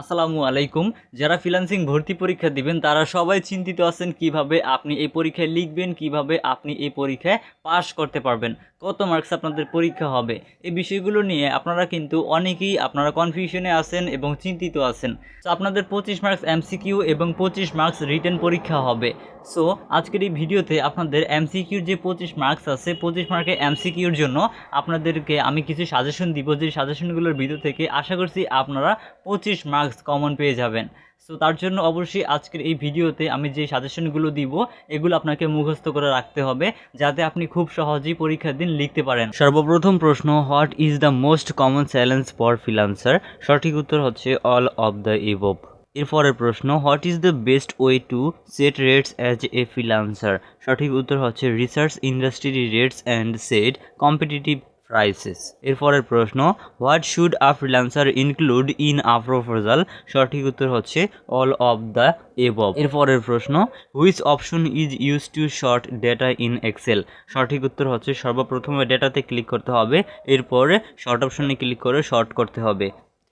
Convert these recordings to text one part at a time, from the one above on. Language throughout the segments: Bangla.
আসসালামু আলাইকুম। যারা ফ্রিল্যান্সিং ভর্তি পরীক্ষা দিবেন, তারা সবাই চিন্তিত আছেন কীভাবে আপনি এই পরীক্ষায় লিখবেন, কীভাবে আপনি এই পরীক্ষায় পাশ করতে পারবেন, কত মার্কস আপনাদের পরীক্ষা হবে, এই বিষয়গুলো নিয়ে আপনারা কিন্তু অনেকেই আপনারা কনফিউশনে আছেন এবং চিন্তিত আছেন। তো আপনাদের পঁচিশ মার্কস এমসিকিউ এবং পঁচিশ মার্কস রিটেন পরীক্ষা হবে। সো আজকের এই ভিডিওতে আপনাদের এমসিকিউর যে পঁচিশ মার্কস আছে, পঁচিশ মার্কের এমসিকিউর জন্য আপনাদেরকে আমি কিছু সাজেশন দিব। যে সাজেশনগুলোর ভিডিও থেকে আশা করছি আপনারা পঁচিশ মার্কস কমন পেয়ে যাবেন। সো তার জন্য অবশ্যই আজকের এই ভিডিওতে আমি যে সাজেশনগুলো দিব, এগুলো আপনাকে মুখস্থ করে রাখতে হবে, যাতে আপনি খুব সহজেই পরীক্ষার দিন লিখতে পারেন। সর্বপ্রথম প্রশ্ন what is the most common challenge for freelancer সঠিক উত্তর হচ্ছে অল অফ দ্য ইভোভ এরপরের প্রশ্ন what is the best way to set rates as a freelancer সঠিক উত্তর হচ্ছে research industry rates and set competitive prices এরপরের প্রশ্ন what should a freelancer include in a proposal সঠিক উত্তর হচ্ছে অল অফ দ্য এবব এরপরের প্রশ্ন which option is use to short data in Excel সঠিক উত্তর হচ্ছে, সর্বপ্রথমে ডেটাতে ক্লিক করতে হবে, এরপরে শর্ট অপশনে ক্লিক করে শর্ট করতে হবে।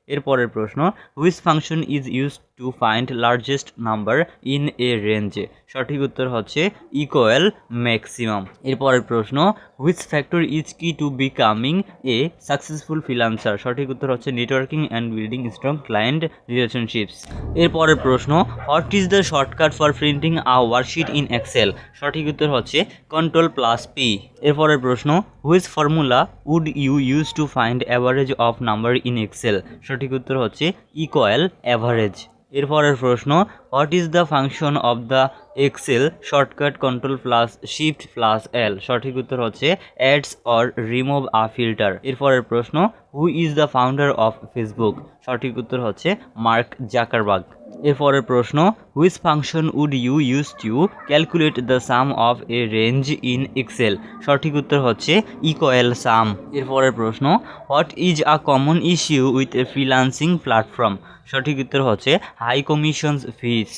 এরপরের প্রশ্ন which function is use to find largest number in a রেঞ্জে সঠিক উত্তর হচ্ছে ইকোয়াল ম্যাক্সিমাম এরপরের প্রশ্ন which factor is key to becoming a successful freelancer সঠিক উত্তর হচ্ছে networking and building strong client relationships এরপরের প্রশ্ন what is the shortcut for printing a worksheet in Excel সঠিক উত্তর হচ্ছে কন্ট্রোল প্লাস পি এরপরের প্রশ্ন which formula would you use to find average of number in Excel সঠিক উত্তর হচ্ছে ইকোয়াল অ্যাভারেজ এরপরের প্রশ্ন what is the function of the Excel shortcut control plus shift plus L সঠিক উত্তর হচ্ছে adds or remove a filter এরপরের প্রশ্ন who is the founder of Facebook সঠিক উত্তর হচ্ছে মার্ক জাকারবাগ এরপরের প্রশ্ন which function would you use to calculate the sum of a range in Excel সঠিক উত্তর হচ্ছে ইকোয়েল সাম এরপরের প্রশ্ন what is a common issue with a freelancing platform সঠিক উত্তর হচ্ছে হাই কমিশনস ফিস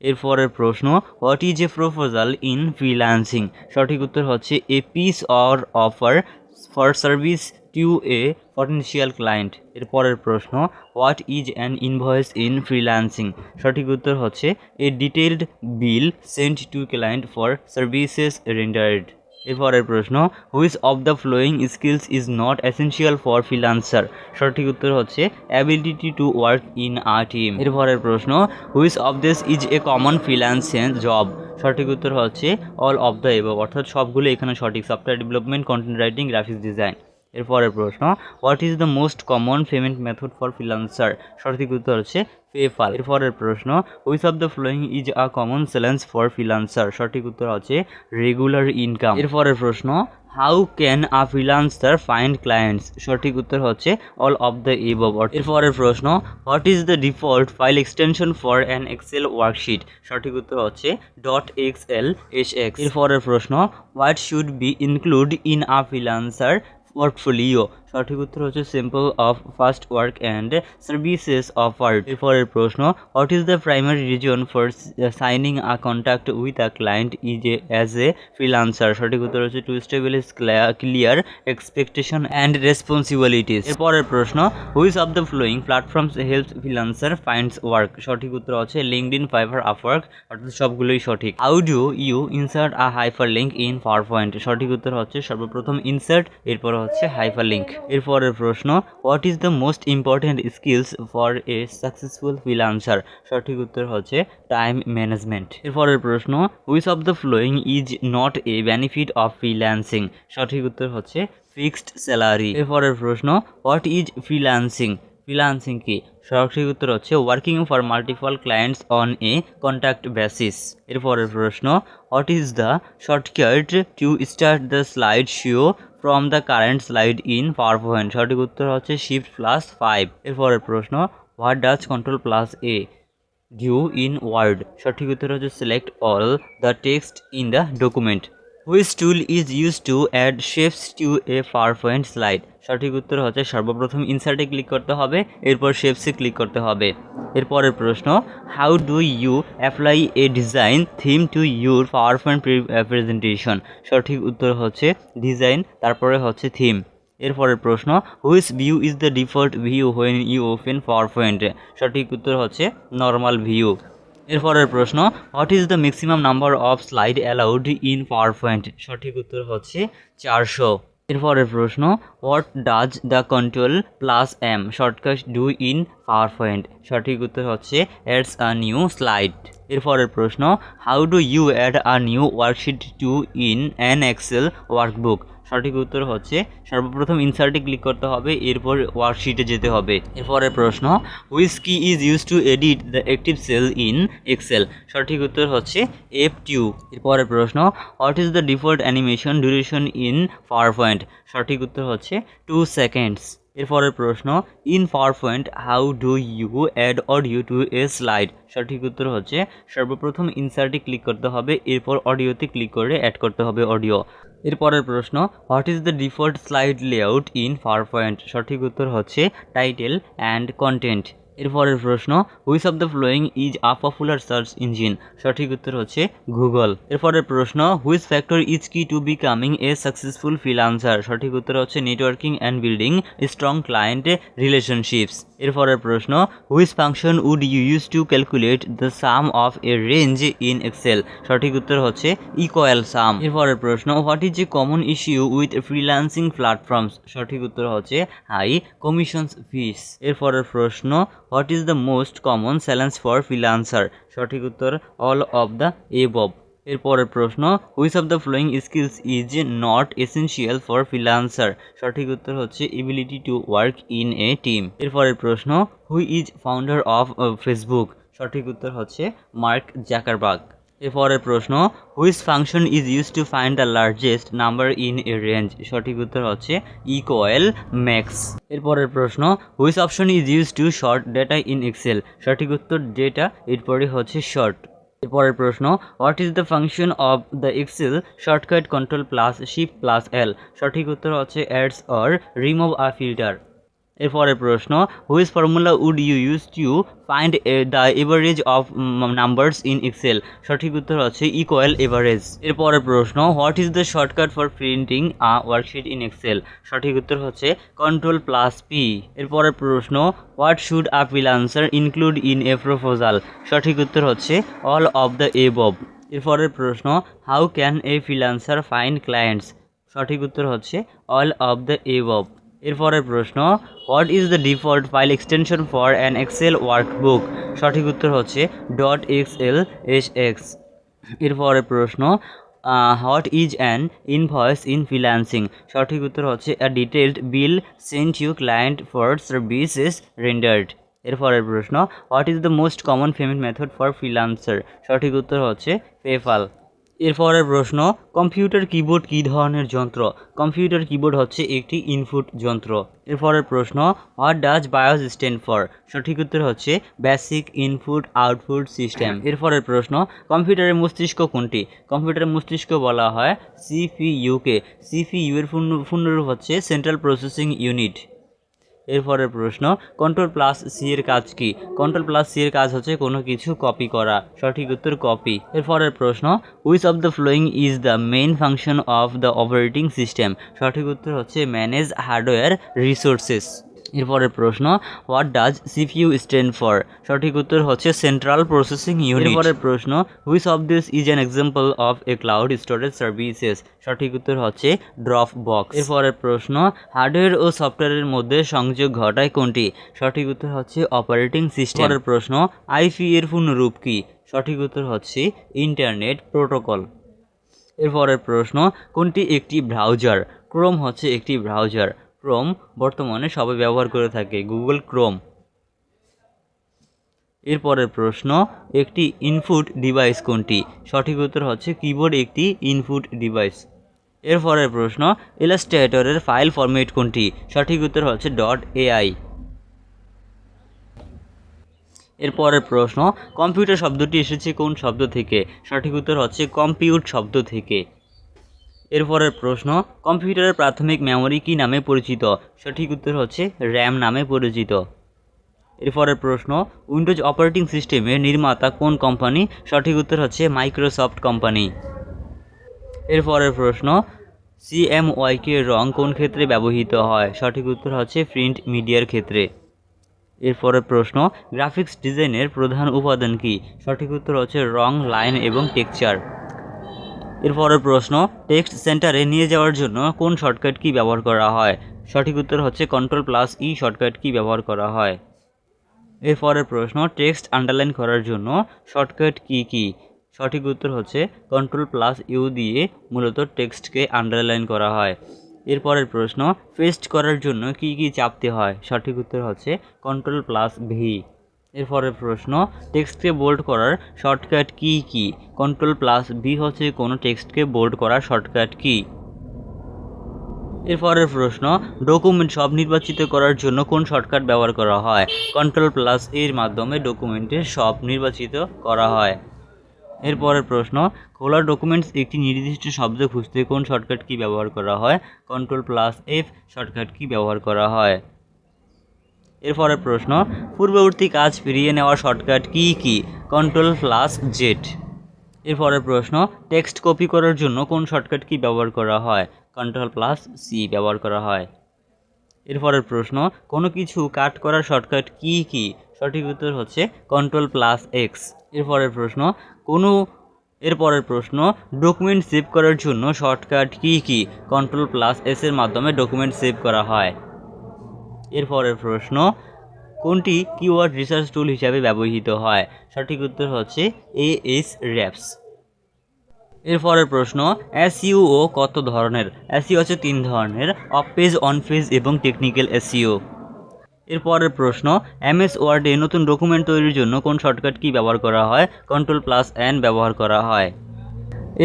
এরপরের প্রশ্ন what is a proposal in freelancing সঠিক উত্তর হচ্ছে a piece or offer for service to a potential client এরপরের প্রশ্ন what is an invoice in freelancing সঠিক উত্তর হচ্ছে a detailed bill sent to client for services rendered এরপরের প্রশ্ন which of the following skills is not essential for freelancer সঠিক উত্তর হচ্ছে ability to work in a team এরপরের প্রশ্ন which of this is a common freelance job সঠিক উত্তর হচ্ছে অল অফ দ্য এব অর্থাৎ সবগুলো এখানে সঠিক। Software development content writing graphics design এরপরের প্রশ্ন what is the most common payment method for freelancer সঠিক উত্তর হচ্ছে পেপাল এরপরের প্রশ্ন which of the following is a common challenge for freelancer সঠিক উত্তর হচ্ছে রেগুলার ইনকাম এরপরের প্রশ্ন how can a freelancer find clients সঠিক উত্তর হচ্ছে অল অফ দ্য এবভ এরপরের প্রশ্ন what is the default file extension for an Excel worksheet সঠিক উত্তর হচ্ছে dot X L S X এরপরের প্রশ্ন what should be include in a freelancer work for Leo. সঠিক উত্তর হচ্ছে simple of first work and services of offered এরপরের প্রশ্ন what is the primary reason for signing a contact with a client is a as a freelancer সঠিক উত্তর হচ্ছে to establish clear expectation and responsibilities এরপরের প্রশ্ন which of the following platforms help freelancer finds work সঠিক উত্তর হচ্ছে লিঙ্কড ইন ফাইভার আপওয়ার্ক অর্থাৎ সবগুলোই সঠিক। How do you insert a hyperlink in PowerPoint সঠিক উত্তর হচ্ছে সর্বপ্রথম ইনসার্ট এরপর হচ্ছে হাইফার লিঙ্ক এরপরের প্রশ্ন what is the most important skills for a successful freelancer সঠিক উত্তর হচ্ছে টাইম ম্যানেজমেন্ট এরপরের প্রশ্ন which of the following is not a benefit of freelancing সঠিক উত্তর হচ্ছে ফিক্সড স্যালারি এরপরের প্রশ্ন হোয়াট ইজ ফ্রিল্যান্সিং ফ্রিলান্সিং কি? সঠিক উত্তর হচ্ছে working for multiple clients on a contact basis এরপরের প্রশ্ন what is the shortcut to start the slide show from the current slide in PowerPoint সঠিক উত্তর হচ্ছে শিফট প্লাস ফাইভ এরপরের প্রশ্ন what does control plus A do in Word সঠিক উত্তর হচ্ছে select all the text in the document which tool is use to add shapes to a PowerPoint slide সঠিক উত্তর হচ্ছে সর্বপ্রথম ইনসার্টে ক্লিক করতে হবে, এরপর শেপসে ক্লিক করতে হবে। এরপরের প্রশ্ন how do you apply a design theme to your PowerPoint presentation সঠিক উত্তর হচ্ছে ডিজাইন তারপরে হচ্ছে থিম এরপরের প্রশ্ন which view is the default view when you open PowerPoint সঠিক উত্তর হচ্ছে নর্মাল ভিউ এরপরের প্রশ্ন what is the maximum number of slide allowed in PowerPoint সঠিক উত্তর হচ্ছে চারশো। এরপরের প্রশ্ন what does the control plus M shortcut do in power point সঠিক উত্তর হচ্ছে অ্যাডস আ নিউ স্লাইড এরপরের প্রশ্ন how do you add a new worksheet to in an Excel workbook সঠিক উত্তর হচ্ছে, সর্বপ্রথম ইনসার্টে ক্লিক করতে হবে, এরপর ওয়ার্কশিটে যেতে হবে। এরপরের প্রশ্ন which key is use to edit the active cell in Excel সঠিক উত্তর হচ্ছে এফ টিউ এরপরের প্রশ্ন what is the default animation duration in PowerPoint সঠিক উত্তর হচ্ছে টু সেকেন্ডস এরপরের প্রশ্ন in PowerPoint how do you add audio to a slide সঠিক উত্তর হচ্ছে, সর্বপ্রথম ইনসার্টে ক্লিক করতে হবে, এরপর অডিওতে ক্লিক করে অ্যাড করতে হবে অডিও এরপরের প্রশ্ন what is the default slide layout in PowerPoint সঠিক উত্তর হচ্ছে টাইটেল অ্যান্ড কন্টেন্ট এরপরের প্রশ্ন which of the following is a popular search engine সঠিক উত্তর হচ্ছে গুগল এরপরের প্রশ্ন which factor is key to becoming a successful freelancer সঠিক উত্তর হচ্ছে networking and building strong client relationships এরপরের প্রশ্ন which function would you use to calculate the sum of a range in Excel সঠিক উত্তর হচ্ছে ইকোয়াল সাম এরপরের প্রশ্ন what is a common issue with freelancing platforms সঠিক উত্তর হচ্ছে হাই কমিশনস ফিস এরপরের প্রশ্ন what is the most common challenge for freelancer সঠিক উত্তর অল অব দ্য এবব এরপরের প্রশ্ন which of the following skills is not essential for freelancer সঠিক উত্তর হচ্ছে ability to work in a team এরপরের প্রশ্ন who is founder of Facebook সঠিক উত্তর হচ্ছে মার্ক জ্যাকারবার্গ এরপরের প্রশ্ন which function is use to find the largest number in a range সঠিক উত্তর হচ্ছে ইকোয়েল ম্যাক্স এরপরের প্রশ্ন which option is use to sort data in Excel সঠিক উত্তর ডেটা এরপরে হচ্ছে শর্ট এরপরের প্রশ্ন what is the function of the Excel shortcut control plus shift plus L সঠিক উত্তর হচ্ছে adds or remove a filter এরপরের প্রশ্ন which formula would you use to find the average of numbers in Excel সঠিক উত্তর হচ্ছে ইকোয়াল এভারেজ এরপরের প্রশ্ন what is the shortcut for printing a worksheet in Excel সঠিক উত্তর হচ্ছে কন্ট্রোল প্লাস পি এরপরের প্রশ্ন what should a freelancer include in a proposal সঠিক উত্তর হচ্ছে অল অফ দ্য এবব এরপরের প্রশ্ন how can a freelancer find clients সঠিক উত্তর হচ্ছে অল অফ দ্য এবব এরপরের প্রশ্ন what is the default file extension for an Excel workbook সঠিক উত্তর হচ্ছে. Dot X L S X এরপরের প্রশ্ন what is an invoice in freelancing সঠিক উত্তর হচ্ছে a detailed bill sent you client for services rendered এরপরের প্রশ্ন what is the most common payment method for freelancer সঠিক উত্তর হচ্ছে পেপাল এরপরের প্রশ্ন, কম্পিউটার কিবোর্ড কী ধরনের যন্ত্র? কম্পিউটার কিবোর্ড হচ্ছে একটি ইনপুট যন্ত্র। এরপরের প্রশ্ন, what does BIOS stand for? সঠিক উত্তর হচ্ছে, বেসিক ইনপুট আউটপুট সিস্টেম। এরপরের প্রশ্ন, কম্পিউটারের মস্তিষ্ক কোনটি? কম্পিউটারের মস্তিষ্ক বলা হয় সিপিইউকে সিপিইউ এর পূর্ণ পূর্ণরূপ হচ্ছে সেন্ট্রাল প্রসেসিং ইউনিট। এরপরের প্রশ্ন কন্ট্রোল প্লাস সি এর কাজ কি? কন্ট্রোল প্লাস সি এর কাজ হচ্ছে কোনো কিছু কপি করা। সঠিক উত্তর কপি এরপরের প্রশ্ন which of the following is the main function of the operating system সঠিক উত্তর হচ্ছে ম্যানেজ হার্ডওয়্যার রিসোর্সেস এরপরের প্রশ্ন what does CPU stand for সঠিক উত্তর হচ্ছে সেন্ট্রাল প্রসেসিং ইউনিট এরপরের প্রশ্ন which of this is an example of a cloud storage services সঠিক উত্তর হচ্ছে ড্রপ বক্স এরপরের প্রশ্ন হার্ডওয়্যার ও সফটওয়্যারের মধ্যে সংযোগ ঘটায় কোনটি? সঠিক উত্তর হচ্ছে অপারেটিং সিস্টেম সিস্টেমের প্রশ্ন আইপি এর পূর্ণরূপ কি? সঠিক উত্তর হচ্ছে ইন্টারনেট প্রোটোকল এরপরের প্রশ্ন, কোনটি একটি ব্রাউজার ক্রোম হচ্ছে একটি ব্রাউজার ক্রোম বর্তমানে সবাই ব্যবহার করে থাকে, গুগল ক্রোম। এরপরের প্রশ্ন, একটি ইনপুট ডিভাইস কোনটি? সঠিক উত্তর হচ্ছে কিবোর্ড একটি ইনপুট ডিভাইস এরপরের প্রশ্ন ইলাস্ট্রেটরের ফাইল ফরম্যাট কোনটি? সঠিক উত্তর হচ্ছে ডট এআই এরপরের প্রশ্ন কম্পিউটার শব্দটি এসেছে কোন শব্দ থেকে? সঠিক উত্তর হচ্ছে কম্পিউট শব্দ থেকে। এরপরের প্রশ্ন, কম্পিউটারের প্রাথমিক মেমরি কী নামে পরিচিত? সঠিক উত্তর হচ্ছে র্যাম নামে পরিচিত। এরপরের প্রশ্ন, উইন্ডোজ অপারেটিং সিস্টেমের নির্মাতা কোন কোম্পানি সঠিক উত্তর হচ্ছে মাইক্রোসফট কোম্পানি এরপরের প্রশ্ন সিএমওয়াইকে রং কোন ক্ষেত্রে ব্যবহৃত হয়? সঠিক উত্তর হচ্ছে প্রিন্ট মিডিয়ার ক্ষেত্রে। এরপরের প্রশ্ন, গ্রাফিক্স ডিজাইনের প্রধান উপাদান কি? সঠিক উত্তর হচ্ছে রং, লাইন এবং টেক্সচার। এরপরের প্রশ্ন, টেক্সট সেন্টারে নিয়ে যাওয়ার জন্য কোন শর্টকাট কি ব্যবহার করা হয়? সঠিক উত্তর হচ্ছে কন্ট্রোল প্লাস ই শর্টকাট কি ব্যবহার করা হয়। এরপরের প্রশ্ন, টেক্সট আন্ডারলাইন করার জন্য শর্টকাট কি কি? সঠিক উত্তর হচ্ছে কন্ট্রোল প্লাস ইউ দিয়ে মূলত টেক্সটকে আন্ডারলাইন করা হয়। এরপরের প্রশ্ন পেস্ট করার জন্য কি কি চাপতে হয়? সঠিক উত্তর হচ্ছে কন্ট্রোল প্লাস ভি এরপরের প্রশ্ন টেক্সটকে বোল্ড করার শর্টকাট কি কি? কন্ট্রোল প্লাস ভি হচ্ছে কোনো টেক্সটকে বোল্ড করার শর্টকাট কি? এরপরের প্রশ্ন ডকুমেন্ট সব নির্বাচিত করার জন্য কোন শর্টকাট ব্যবহার করা হয়? কন্ট্রোল প্লাস এর মাধ্যমে ডকুমেন্টের সব নির্বাচিত করা হয়। এরপরের প্রশ্ন, খোলা ডকুমেন্টস একটি নির্দিষ্ট শব্দ খুঁজতে কোন শর্টকাট কি ব্যবহার করা হয়? Control plus F shortcut key ব্যবহার করা হয়? এরপরের প্রশ্ন, পূর্ববর্তী কাজ ফিরিয়ে নেওয়ার শর্টকাট কি কি? কন্ট্রোল প্লাস জেড এরপরের প্রশ্ন টেক্সট কপি করার জন্য কোন শর্টকাট কি ব্যবহার করা হয়? কন্ট্রোল প্লাস সি ব্যবহার করা হয়। এরপরের প্রশ্ন, কোনো কিছু কাট করার শর্টকাট কি কি? সঠিক উত্তর হচ্ছে কন্ট্রোল প্লাস এক্স এরপরের প্রশ্ন, কোনো, এরপরের প্রশ্ন ডকুমেন্ট সেভ করার জন্য শর্টকাট কি কি? কন্ট্রোল প্লাস এস এর মাধ্যমে ডকুমেন্ট সেভ করা হয়। এরপরের প্রশ্ন, কোনটি কিওয়ার্ড রিসার্চ টুল হিসাবে ব্যবহৃত হয়? সঠিক উত্তর হচ্ছে এ এস র্যাপস এরপরের প্রশ্ন এসইও কত ধরনের? এসইও হচ্ছে তিন ধরনের অফ পেজ অন পেজ এবং টেকনিক্যাল এসইও এরপরের প্রশ্ন এমএস ওয়ার্ডে নতুন ডকুমেন্ট তৈরির জন্য কোন শর্টকাট কি ব্যবহার করা হয়? কন্ট্রোল প্লাস এন ব্যবহার করা হয়।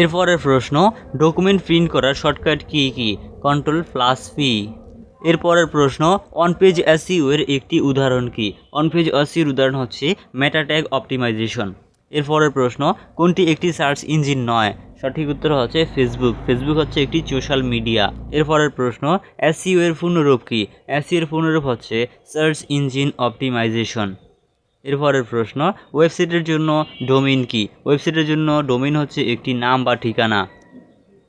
এরপরের প্রশ্ন ডকুমেন্ট প্রিন্ট করার শর্টকাট কি কি? কন্ট্রোল প্লাস পি এরপরের প্রশ্ন অন পেজ এসইও এর একটি উদাহরণ কি? অন পেজ এসইউর উদাহরণ হচ্ছে মেটা ট্যাগ অপটিমাইজেশন এরপরের প্রশ্ন, কোনটি একটি সার্চ ইঞ্জিন নয়? সঠিক উত্তর হচ্ছে ফেসবুক ফেসবুক হচ্ছে একটি সোশ্যাল মিডিয়া এরপরের প্রশ্ন এসইও এর পূর্ণরূপ কি? এসইও এর পূর্ণরূপ হচ্ছে সার্চ ইঞ্জিন অপটিমাইজেশন এরপরের প্রশ্ন ওয়েবসাইটের জন্য ডোমিন কি? ওয়েবসাইটের জন্য ডোমিন হচ্ছে একটি নাম বা ঠিকানা।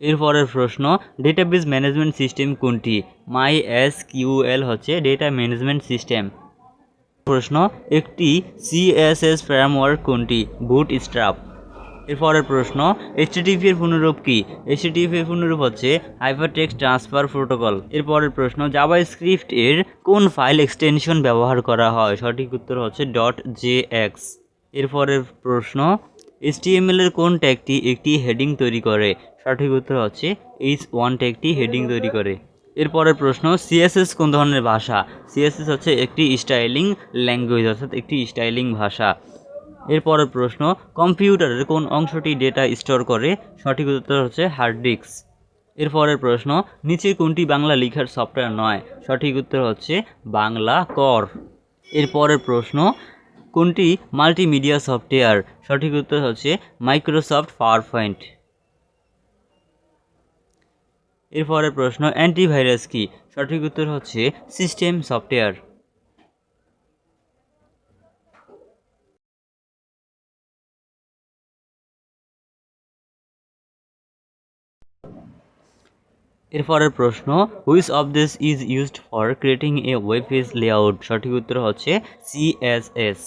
এরপরের প্রশ্ন ডেটাবেস ম্যানেজমেন্ট সিস্টেম কোনটি? মাই এস কিউএল হচ্ছে ডেটা ম্যানেজমেন্ট সিস্টেম প্রশ্ন, একটি সিএসএস ফ্রেমওয়ার্ক কোনটি? বুট স্ট্রাপ এরপরের প্রশ্ন এইচটিটিপি এর পুনরূপ কি? এইচটিটিপি এর পুনরূপ হচ্ছে হাইপারটেক্সট ট্রান্সফার প্রোটোকল এরপরের প্রশ্ন জাভা স্ক্রিপ্ট এর কোন ফাইল এক্সটেনশন ব্যবহার করা হয়? সঠিক উত্তর হচ্ছে. ডট জে এক্স এরপরের প্রশ্ন এইচটিএমএল এর কোন ট্যাগটি একটি হেডিং তৈরি করে? সঠিক উত্তর হচ্ছে এইচ ওয়ান একটি হেডিং তৈরি করে। এরপরের প্রশ্ন সিএসএস কোন ধরনের ভাষা? সিএসএস হচ্ছে একটি স্টাইলিং ল্যাঙ্গুয়েজ, অর্থাৎ একটি স্টাইলিং ভাষা। এরপরের প্রশ্ন, কম্পিউটারের কোন অংশটি ডেটা স্টোর করে? সঠিক উত্তর হচ্ছে হার্ড ডিস্ক এরপরের প্রশ্ন, নিচে কোনটি বাংলা লেখার সফটওয়্যার নয়? সঠিক উত্তর হচ্ছে বাংলা কর। এরপরের প্রশ্ন, কোনটি মাল্টিমিডিয়া সফটওয়্যার? সঠিক উত্তর হচ্ছে মাইক্রোসফট পাওয়ার পয়েন্ট এরপরের প্রশ্ন অ্যান্টিভাইরাস কি? সঠিক উত্তর হচ্ছে সিস্টেম সফটওয়্যার এরপরের প্রশ্ন which of this is used for creating a web page layout সঠিক উত্তর হচ্ছে সিএসএস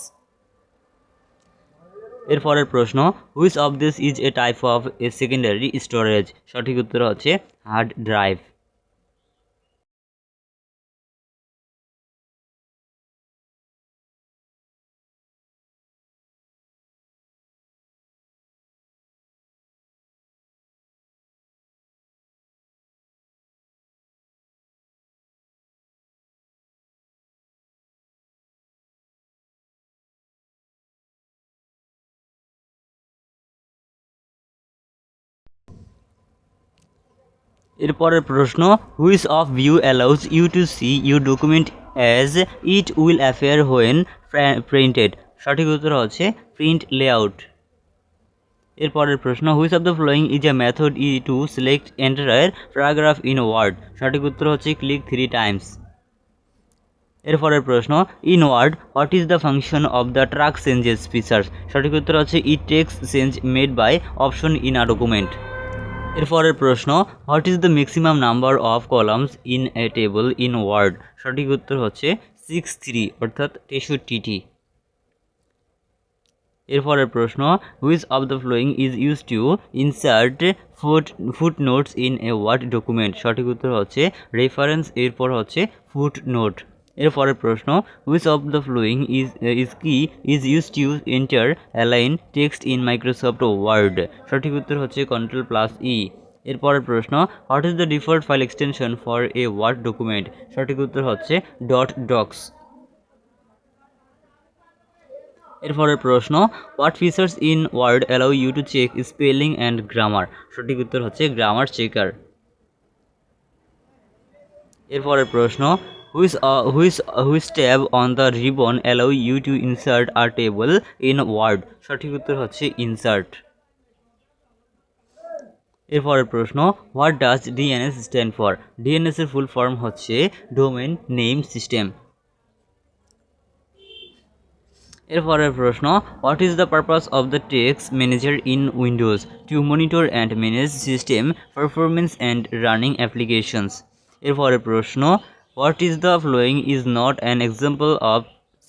এরপরের প্রশ্ন which of this is a type of a secondary storage সঠিক উত্তর হচ্ছে হার্ড ড্রাইভ এরপরের প্রশ্ন which of view allows you to see you document as it will appear when printed সঠিক উত্তর হচ্ছে প্রিন্ট লেআউট এরপরের প্রশ্ন which of the following is a method E to select entire paragraph in Word সঠিক উত্তর হচ্ছে ক্লিক থ্রি টাইমস এরপরের প্রশ্ন in Word what is the function of the track changes features সঠিক উত্তর হচ্ছে it tracks change made by option in a document এরপরের প্রশ্ন what is the maximum number of columns in a table in Word সঠিক উত্তর হচ্ছে সিক্স থ্রি অর্থাৎ তেষট্টিটি। এরপরের প্রশ্ন which of the following is use to insert foot footnotes in a Word document সঠিক উত্তর হচ্ছে রেফারেন্স এরপর হচ্ছে ফুট নোট এরপরের প্রশ্ন which of the following is is key is use to enter align text in Microsoft Word সঠিক উত্তর হচ্ছে কন্ট্রোল প্লাস ই এরপরের প্রশ্ন what is the default file extension for a Word document সঠিক উত্তর হচ্ছে ডট ডক্স এরপরের প্রশ্ন what features in Word allow you to check spelling and grammar সঠিক উত্তর হচ্ছে গ্রামার চেকার এরপরের প্রশ্ন which which which tab on the ribbon allow you to insert a table in Word সঠিক উত্তর হচ্ছে ইনসার্ট এরপরের প্রশ্ন what does DNS stand for DNS এর ফুল ফর্ম হচ্ছে ডোমেন নেম সিস্টেম এরপরের প্রশ্ন what is the purpose of the task manager in Windows to monitor and manage system performance and running applications এরপরের প্রশ্ন what is the following is not an example of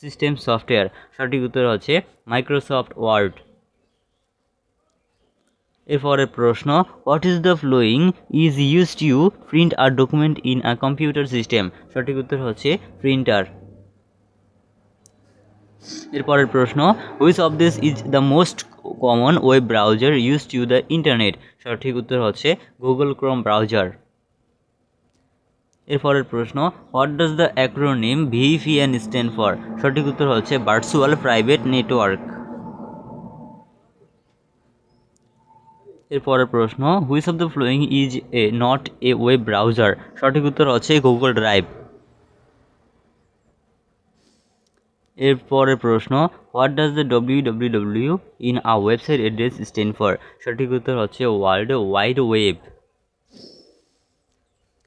system software সঠিক উত্তর হচ্ছে মাইক্রোসফট ওয়ার্ড এরপরের প্রশ্ন what is the following is use to print a document in a computer system সঠিক উত্তর হচ্ছে প্রিন্টার এরপরের প্রশ্ন which of this is the most common web browser use to the internet সঠিক উত্তর হচ্ছে গুগল ক্রোম ব্রাউজার এরপরের প্রশ্ন what does the acronym VPN stand for সঠিক উত্তর হচ্ছে ভার্চুয়াল প্রাইভেট নেটওয়ার্ক এরপরের প্রশ্ন which of the following is a not a web browser সঠিক উত্তর হচ্ছে গুগল ড্রাইভ এরপরের প্রশ্ন what does the W W W in a website address stand for সঠিক উত্তর হচ্ছে ওয়ার্ল্ড ওয়াইড ওয়েব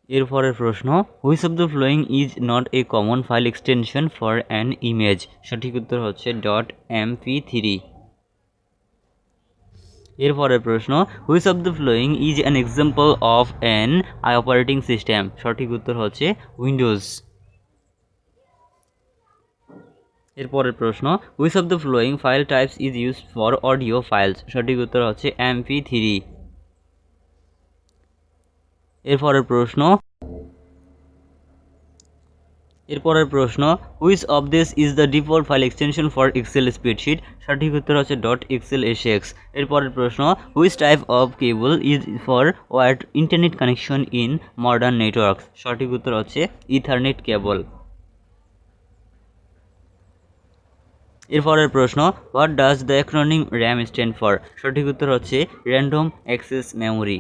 এরপরের প্রশ্ন which of the following is not a common file extension for an image সঠিক উত্তর হচ্ছে. ডট এম পি থ্রি এরপরের প্রশ্ন which of the following is an example of an a operating system সঠিক উত্তর হচ্ছে উইন্ডোজ। এরপরের প্রশ্ন which of the following file types is used for audio files সঠিক উত্তর হচ্ছে এমপি থ্রি এরপরের প্রশ্ন এরপরের প্রশ্ন which of this is the default file extension for Excel spreadsheet সঠিক উত্তর হচ্ছে dot X L S X এরপরের প্রশ্ন which type of cable is for wired internet connection in modern networks সঠিক উত্তর হচ্ছে ইথারনেট কেবল এরপরের প্রশ্ন what does the acronym RAM stand for সঠিক উত্তর হচ্ছে র্যান্ডম অ্যাক্সেস মেমোরি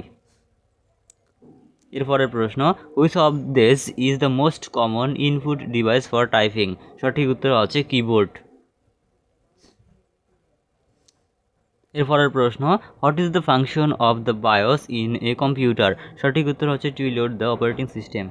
এরপরের প্রশ্ন which of these is the most common input device for typing সঠিক উত্তর হচ্ছে কিবোর্ড এরপরের প্রশ্ন what is the function of the BIOS in a computer সঠিক উত্তর হচ্ছে to load the operating system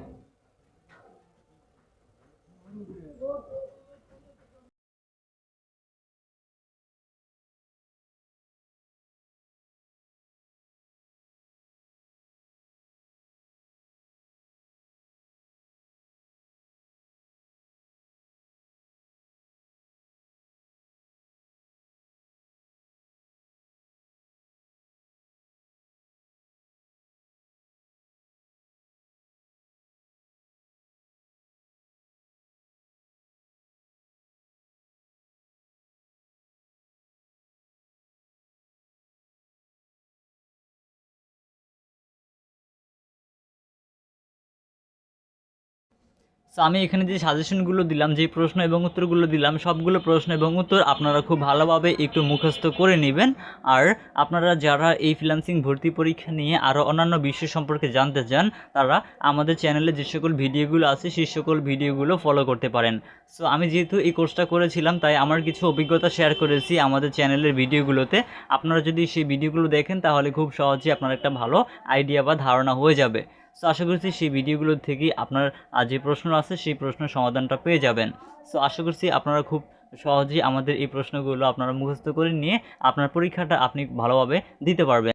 so আমি এখানে যে সাজেশনগুলো দিলাম, যে প্রশ্ন এবং উত্তরগুলো দিলাম, সবগুলো প্রশ্ন এবং উত্তর আপনারা খুব ভালোভাবে একটু মুখস্থ করে নেবেন। আর আপনারা যারা এই ফ্রিল্যান্সিং ভর্তি পরীক্ষা নিয়ে আরও অন্যান্য বিষয় সম্পর্কে জানতে চান, তারা আমাদের চ্যানেলে যে সকল ভিডিওগুলো আছে, সেই সকল ভিডিওগুলো ফলো করতে পারেন। সো আমি যেহেতু এই কোর্সটা করেছিলাম, তাই আমার কিছু অভিজ্ঞতা শেয়ার করেছি আমাদের চ্যানেলের ভিডিওগুলোতে আপনারা যদি সেই ভিডিওগুলো দেখেন, তাহলে খুব সহজে আপনার একটা ভালো আইডিয়া বা ধারণা হয়ে যাবে। সো আশা করছি সেই ভিডিওগুলো থেকেই আপনার যে প্রশ্ন আছে সেই প্রশ্নের সমাধানটা পেয়ে যাবেন। সো আশা করছি আপনারা খুব সহজেই আমাদের এই প্রশ্নগুলো আপনারা মুখস্থ করে নিয়ে আপনার পরীক্ষাটা আপনি ভালোভাবে দিতে পারবেন।